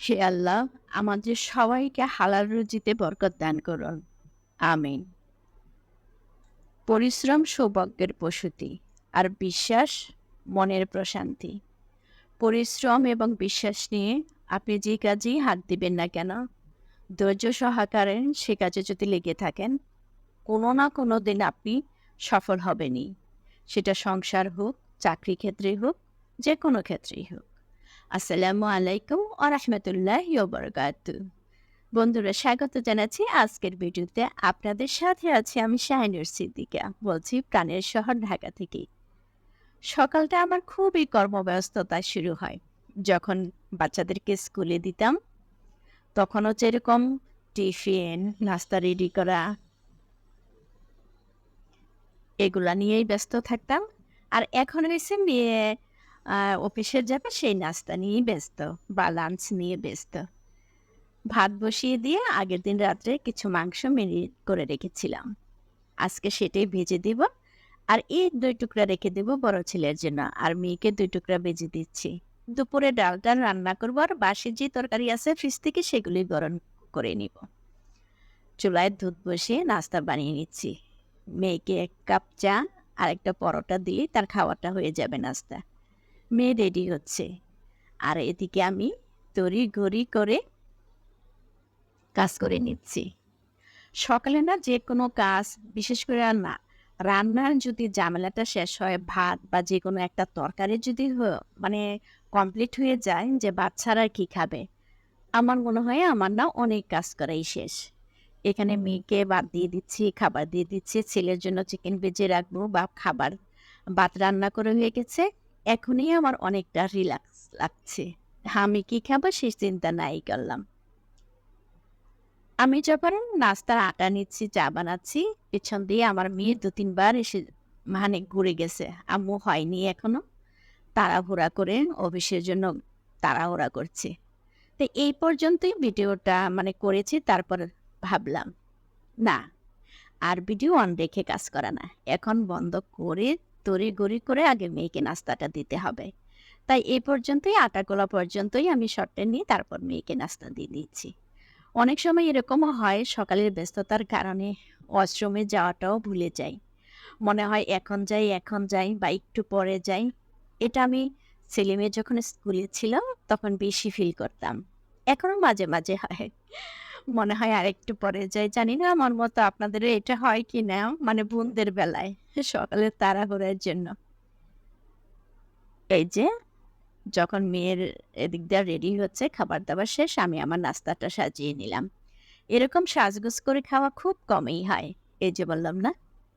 হে আল্লাহ আমাদের সবাইকে হালাল রুজিতে বরকত দান করুন। আমিন। পরিশ্রম সৌভাগ্যের প্রসূতি আর বিশ্বাস মনের প্রশান্তি। পরিশ্রম এবং বিশ্বাস নিয়ে আপনি যে কাজেই হাত দিবেন না কেন, ধৈর্য সহকারে সে কাজে যদি লেগে থাকেন, কোনো না কোনো দিন আপনি সফল হবেনই। সেটা সংসার হোক, চাকরি ক্ষেত্রে হোক যে কোনো ক্ষেত্রেই হোক। আসসালামু আলাইকুম ও রহমতুল্লাহ বরকাত বন্ধুরা, স্বাগত জানাচ্ছি আজকের ভিডিওতে। আপনাদের সাথে আছি আমি শাহিনুর সিদ্দিকা, বলছি প্রাণের শহর ঢাকা থেকে। সকালটা আমার খুবই কর্মব্যস্ততা শুরু হয়। যখন বাচ্চাদেরকে স্কুলে দিতাম, তখনও এরকম টিফিন, নাস্তা রেডি করা, এগুলা নিয়েই ব্যস্ত থাকতাম। আর এখন এসে মেয়ে অফিসে যাবে, সেই নাস্তা নিয়েই ব্যস্ত, বা লাঞ্চ নিয়ে ব্যস্ত। ভাত বসিয়ে দিয়ে আগের দিন রাত্রে কিছু মাংস মেরিনেট করে রেখেছিলাম। আজকে সেটাই ভেজে দিব, আর এই দুই টুকরা রেখে দেব বড় ছেলের জন্য, আর মেয়েকে দুই টুকরা ভেজে দিচ্ছি। দুপুরে ডালটা রান্না করব, আর বাসি যে তরকারি আছে ফ্রিজ থেকে সেগুলি গরম করে নিব। চুলায় দুধ বসিয়ে নাস্তা বানিয়ে নিচ্ছি। মেয়েকে এক কাপ চা আর একটা পরোটা দিয়ে তার খাওয়াটা হয়ে যাবে নাস্তা মেয়ে রেডি হচ্ছে। আর এদিকে আমি তরি ঘড়ি করে কাজ করে নিচ্ছি। সকালে না যে কোনো কাজ, বিশেষ করে আর না, রান্নার যদি ঝামেলাটা শেষ হয়, ভাত বা যে কোনো একটা তরকারি যদি মানে কমপ্লিট হয়ে যায় যে বাচ্চারা কি খাবে, আমার মনে হয় আমার না অনেক কাজ করাই শেষ। এখানে মেয়েকে বাদ দিয়ে দিচ্ছি, খাবার দিয়ে দিচ্ছি, ছেলের জন্য চিকেন ভেজে রাখব, বা খাবার, ভাত রান্না করে হয়ে গেছে। এখনই আমার অনেকটা রিল্যাক্স লাগছে। আমি কি খাব সেই চিন্তা নাই করলাম। আমি যখন নাস্তার আটা নিচ্ছি, চা বানাচ্ছি, পেছন দিয়ে আমার মেয়ে দু তিনবার এসে মানে ঘুরে গেছে। আম্মু হয়নি এখনও। তাড়াহুড়া করে অফিসের জন্য তাড়াহুড়া করছে। তো এই পর্যন্তই ভিডিওটা মানে করেছি, তারপর ভাবলাম, না, আর ভিডিও অন রেখে কাজ করা না। এখন বন্ধ করে তড়ি গড়ি করে আগে মেয়েকে নাস্তাটা দিতে হবে। তাই এই পর্যন্তই আটা গোলা পর্যন্তই আমি শর্টটা নিয়ে তারপর মেয়েকে নাস্তা দিয়ে দিচ্ছি। অনেক সময় এরকমও হয়, সকালের ব্যস্ততার কারণে অশ্রমে যাওয়াটাও ভুলে যাই। মনে হয় এখন যাই এখন যাই বা একটু পরে যাই। এটা আমি ছেলে মেয়ে যখন স্কুলে ছিল তখন বেশি ফিল করতাম। এখনও মাঝে মাঝে হয়। মনে হয় আর একটু পরে যাই জানি না আমার মতো আপনাদের এটা হয় কি না মানে বোনদের বেলায় সকালে তাড়াহুড়ার জন্য। এই যে, যখন মেয়ের এদিক দিয়ে রেডি হচ্ছে খাবার দাবার শেষ, আমি আমার নাস্তাটা সাজিয়ে নিলাম। এরকম সাজগোজ করে খাওয়া খুব কমই হয়, এই যে বললাম না,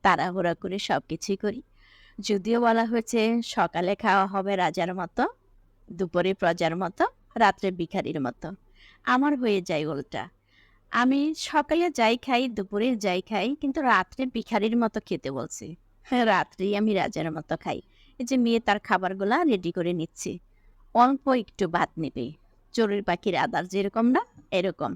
তাড়াহুড়া করে সব কিছুই করি। যদিও বলা হয়েছে সকালে খাওয়া হবে রাজার মতো, দুপুরে প্রজার মতো, রাত্রে ভিখারির মতো। আমার হয়ে যায় উল্টা। আমি সকালে যাই খাই, দুপুরে যাই খাই, কিন্তু রাত্রে ভিখারির মতো খেতে বলছি। হ্যাঁ রাত্রেই আমি রাজার মতো খাই। এই যে মেয়ে তার খাবারগুলা রেডি করে নিচ্ছি। অল্প একটু ভাত নেবে। চড়ুই পাখির আদার যেরকম না, এরকম।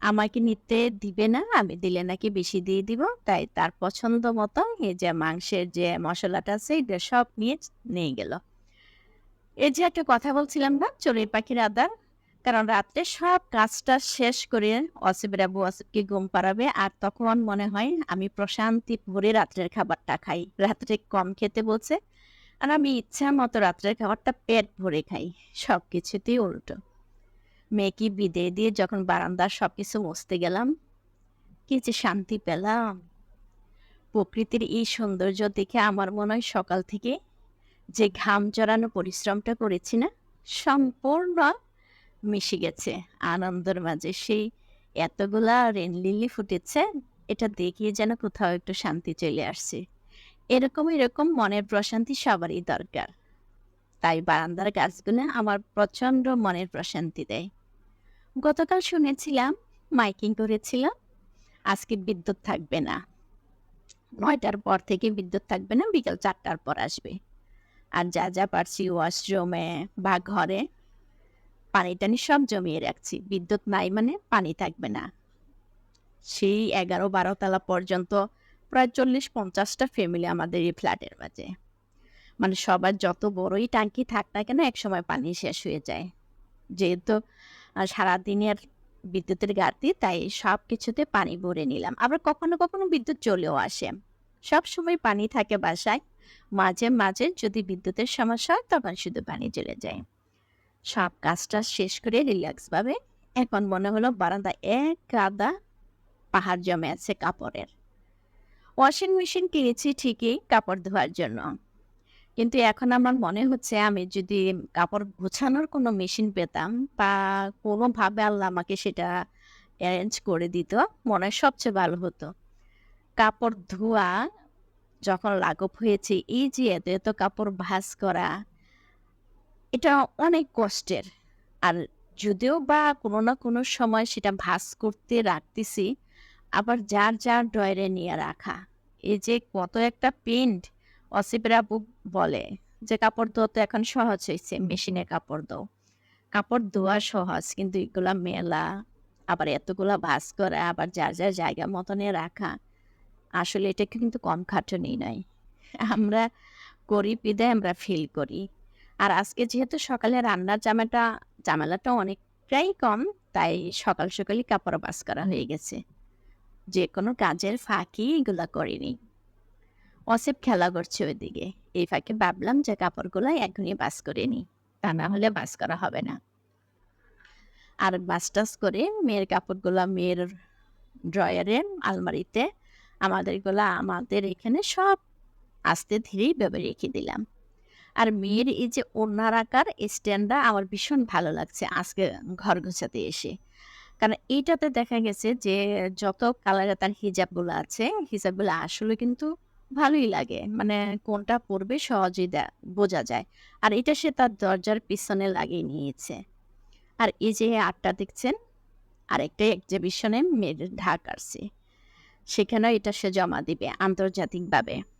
আমাকে নিতে দিবে না, আমি দিলে নাকি বেশি দিয়ে দিব। তাই তার পছন্দ মতো এই যে মাংসের যে মশলাটা আছে, এটা সব নিয়ে নিয়ে গেল। এই যে একটা কথা বলছিলাম না চড়ুই পাখির আদার? কারণ রাত্রে সব কাজটা শেষ করে অসিবের আবু অসিবকে ঘুম পাড়াবে আর তখন মনে হয় আমি প্রশান্তি ভরে রাত্রের খাবারটা খাই। রাত্রে কম খেতে বলছে আর আমি ইচ্ছা মতো রাত্রের খাবারটা পেট ভরে খাই। সব কিছুতেই উল্টো। মেয়েকে বিদে দিয়ে যখন বারান্দার সব কিছু মুছতে গেলাম, কি যে শান্তি পেলাম। প্রকৃতির এই সৌন্দর্য দেখে আমার মনে হয় সকাল থেকে যে ঘাম জড়ানো পরিশ্রমটা করেছি না, সম্পূর্ণ মিশে গেছে আনন্দের মাঝে। সেই এতগুলা রেন লিলি ফুটেছে, এটা দেখিয়ে যেন কোথাও একটু শান্তি চলে আসছে। এরকম এরকম মনের প্রশান্তি সবারই দরকার। তাই বারান্দার গাছগুলো আমার প্রচণ্ড মনের প্রশান্তি দেয়। গতকাল শুনেছিলাম, মাইকিং করেছিল, আজকে বিদ্যুৎ থাকবে না। নয়টার পর থেকে বিদ্যুৎ থাকবে না, বিকাল চারটার পর আসবে। আর যা যা পারছি ওয়াশরুমে বা ঘরে পানি টানি সব জমিয়ে রাখছি। বিদ্যুৎ নাই মানে পানি থাকবে না। সেই এগারো বারো তলা পর্যন্ত প্রায় চল্লিশ পঞ্চাশটা ফ্যামিলি আমাদের এই ফ্ল্যাটের মাঝে। মানে সবার যত বড়ই ট্যাঙ্কি থাক না কেন এক সময় পানি শেষ হয়ে যায়। যেহেতু সারাদিনের বিদ্যুতের ঘাটতি, তাই সব কিছুতে পানি ভরে নিলাম। আবার কখনো কখনো বিদ্যুৎ চলেও আসে। সব সময় পানি থাকে বাসায়। মাঝে মাঝে যদি বিদ্যুতের সমস্যা হয়, তখন শুধু পানি চলে যায়। সব কাজটা শেষ করে রিল্যাক্স ভাবে এখন মনে হলো বারান্দা এক গাদা পাহাড় জমে আছে কাপড়ের। ওয়াশিং মেশিন কিনেছি ঠিকই কাপড় ধোয়ার জন্য। কিন্তু এখন আমার মনে হচ্ছে আমি যদি কাপড় গোছানোর কোনো মেশিন পেতাম বা কোনোভাবে আল্লাহ আমাকে সেটা অ্যারেঞ্জ করে দিত, মনে হয় সবচেয়ে ভালো হতো। কাপড় ধোয়া যখন লাঘব হয়েছে, এই যে এত এত কাপড় ভাঁজ করা এটা অনেক কষ্টের। আর যদিও বা কোনো না কোনো সময় সেটা ভাঁজ করতে রাখতেছি আবার যার যার ডয়ারে নিয়ে রাখা। এই যে কত একটা পেন্ট অসিপেরা বুক বলে যে কাপড় ধোয়া তো এখন সহজ হয়েছে মেশিনে কাপড় দো কাপড় ধোয়া সহজ কিন্তু এগুলা মেলা আবার এতগুলা ভাঁজ করা আবার যার যার জায়গা মতনে রাখা আসলে এটা কিন্তু কম খাটনি নয়। আমরা করি বিদায় আমরা ফিল করি। আর আজকে যেহেতু সকালে রান্নার জামাটা, জামেলাটা অনেকটাই কম, তাই সকাল সকালই কাপড় বাস করা হয়ে গেছে। যে কোনো কাজের ফাঁকি এগুলা করিনি। অসিপ খেলা করছে ওইদিকে। এই ফাঁকে ভাবলাম যে কাপড়গুলো এখনই বাস করে নি, তা না হলে বাস করা হবে না। আর বাস টাস করে মেয়ের কাপড়গুলো মেয়ের ড্রয়ারে, আলমারিতে, আমাদেরগুলা আমাদের এখানে সব আস্তে ধীরেই ভেবে রেখে দিলাম। আর মেয়ের এই যে ওনার আকার স্ট্যান্ডটা আমার ভীষণ ভালো লাগছে আজকে ঘর গোছাতে এসে। কারণ এইটাতে দেখা গেছে যে যত কালারে তার হিজাবগুলো আছে হিজাবগুলো আসলে কিন্তু ভালোই লাগে। মানে কোনটা পরবে সহজেই বোঝা যায়। আর এটা সে তার দরজার পিছনে লাগিয়ে নিয়েছে। আর এই যে আটটা দেখছেন আরেকটা এক্সিবিশনে মেয়ের ঢাক আসছে। সেখানেও এটা সে জমা দিবে আন্তর্জাতিকভাবে।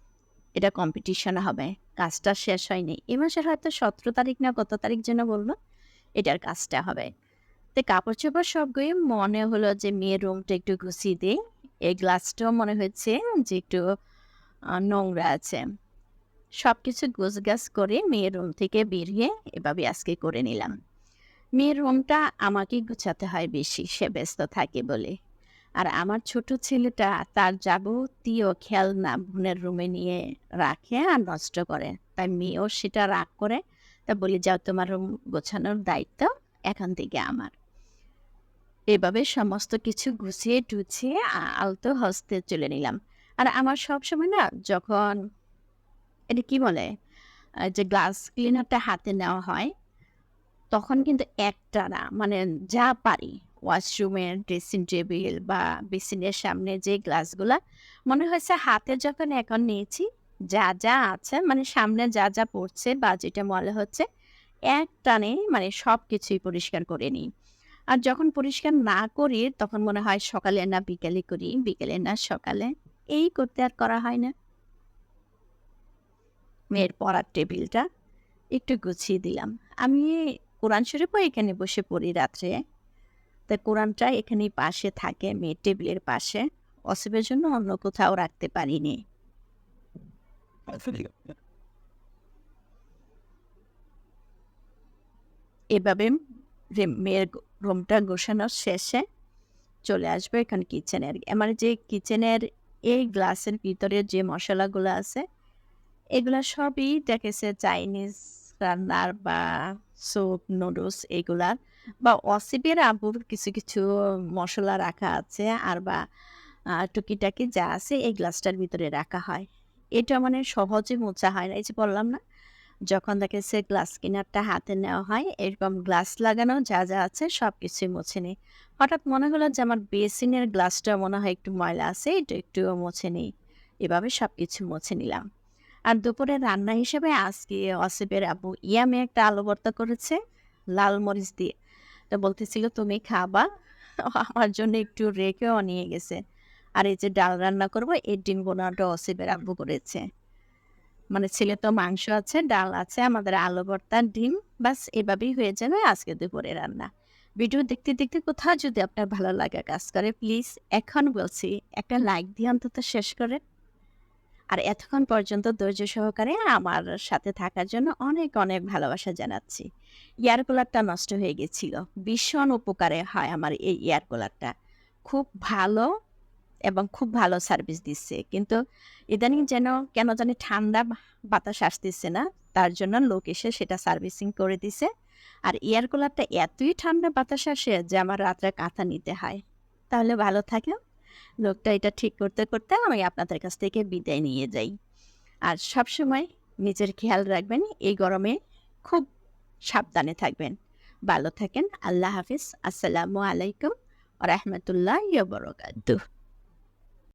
এটা কম্পিটিশন হবে। কাজটা শেষ হয়নি। এ মাসের হয়তো সতেরো তারিখ না কত তারিখ যেন বলল, এটার কাজটা হবে। তো কাপড় চোপড় সব গিয়ে মনে হলো যে মেয়ের রুমটা একটু গুছিয়ে দিই। এই গ্লাসটাও মনে হয়েছে যে একটু নোংরা আছে। সব কিছু গোছগাছ করে মেয়ের রুম থেকে বেরিয়ে এভাবে আজকে করে নিলাম। মেয়ের রুমটা আমাকেই গুছাতে হয় বেশি, সে ব্যস্ত থাকে বলে। আর আমার ছোট ছেলেটা তার যাবতীয় খেলনা বোনের রুমে নিয়ে রাখে আর নষ্ট করে। তাই মেয়েও সেটা রাগ করে। তা বলি, যাও তোমার রুম গোছানোর দায়িত্ব এখান থেকে আমার। এভাবে সমস্ত কিছু গুছিয়ে টুছিয়ে আলতো হস্তে চলে নিলাম। আর আমার সব সময় না যখন এটা কি বলে? যে গ্লাস ক্লিনারটা হাতে নেওয়া হয়, তখন কিন্তু একটা না মানে যা পারি ওয়াশরুমের ড্রেসিং টেবিল বা বেসিনের সামনে যে গ্লাসগুলা মনে হয়েছে হাতে যখন এখন নিয়েছি, যা যা আছে মানে সামনে যা যা পড়ছে বা যেটা মনে হচ্ছে, এক টানে মানে সব কিছুই পরিষ্কার করে নিই। আর যখন পরিষ্কার না করি, তখন মনে হয় সকালে না বিকেলে করি, বিকেলে না সকালে। এই করতে আর করা হয় না। মেয়ের পড়ার টেবিলটা একটু গুছিয়ে দিলাম। আমি কোরআন শরীফও এখানে বসে পড়ি রাত্রে। তাই কোরআনটা এখানেই পাশে থাকে মেয়ের টেবিলের পাশে। অসুবের জন্য অন্য কোথাও রাখতে পারিনি। এভাবে মেয়ের রুমটা গোছানোর শেষে চলে আসবে এখন কিচেনের আমার যে কিচেনের এই গ্লাসের ভিতরে যে মশলাগুলো আছে এগুলা সবই দেখেছে চাইনিজ রান্নার বা স্যুপ নুডলস এগুলার বা অসিপের আবুর কিছু কিছু মশলা রাখা আছে আর বা টুকিটাকি যা আছে এই গ্লাসটার ভিতরে রাখা হয়। এটা মানে সহজে মোছা হয় না। এই যে বললাম না, যখন দেখেছে গ্লাস কিনারটা হাতে নেওয়া হয়, এরকম গ্লাস লাগানো যা যা আছে সব কিছুই মুছে নিই। হঠাৎ মনে হলো যে আমার বেসিনের গ্লাসটা মনে হয় একটু ময়লা আছে, এটা একটু মুছে নিই। এভাবে সব কিছু মুছে নিলাম। আর দুপুরে রান্না হিসেবে আজকে অসিপের আবু ইয়ামে একটা আলু ভর্তা করেছে লাল মরিচ দিয়ে। তো বলতেছিল, তুমি খাবা, আমার জন্য একটু রেখেও নিয়ে গেছে। আর এই যে ডাল রান্না করব এই ডিম বোনাটা অসিপের আব্বু করেছে। মানে ছেলে তো মাংস আছে, ডাল আছে, আমাদের আলু ভর্তা, ডিম বাস এভাবেই হয়ে যাবে আজকে দুপুরে রান্না। ভিডিও দেখতে দেখতে কোথাও যদি আপনার ভালো লাগা কাজ করে, প্লিজ, এখন বলছি, একটা লাইক দিয়ে অন্তত শেষ করে আর এতক্ষণ পর্যন্ত ধৈর্য সহকারে আমার সাথে থাকার জন্য অনেক অনেক ভালোবাসা জানাচ্ছি। এয়ার কুলারটা নষ্ট হয়ে গেছিল। ভীষণ উপকারে হয় আমার এই এয়ার কুলারটা। খুব ভালো এবং খুব ভালো সার্ভিস দিচ্ছে। কিন্তু ইদানিং যেন, কেন জানি ঠান্ডা বাতাস আসতেছে না। তার জন্য লোক এসে সেটা সার্ভিসিং করে দিছে। আর এয়ার কুলারটা এতই ঠান্ডা বাতাস আসে যে আমার রাত্রে কাঁথা নিতে হয়। তাহলে ভালো থাকে লোকটা এটা ঠিক করতে করতে আমি আপনাদের কাছ থেকে বিদায় নিয়ে যাই। আর সবসময় নিজের খেয়াল রাখবেন, এই গরমে খুব সাবধানে থাকবেন। ভালো থাকেন, আল্লাহ হাফিজ। আসসালামু আলাইকুম রহমতুল্লাহ বরকাত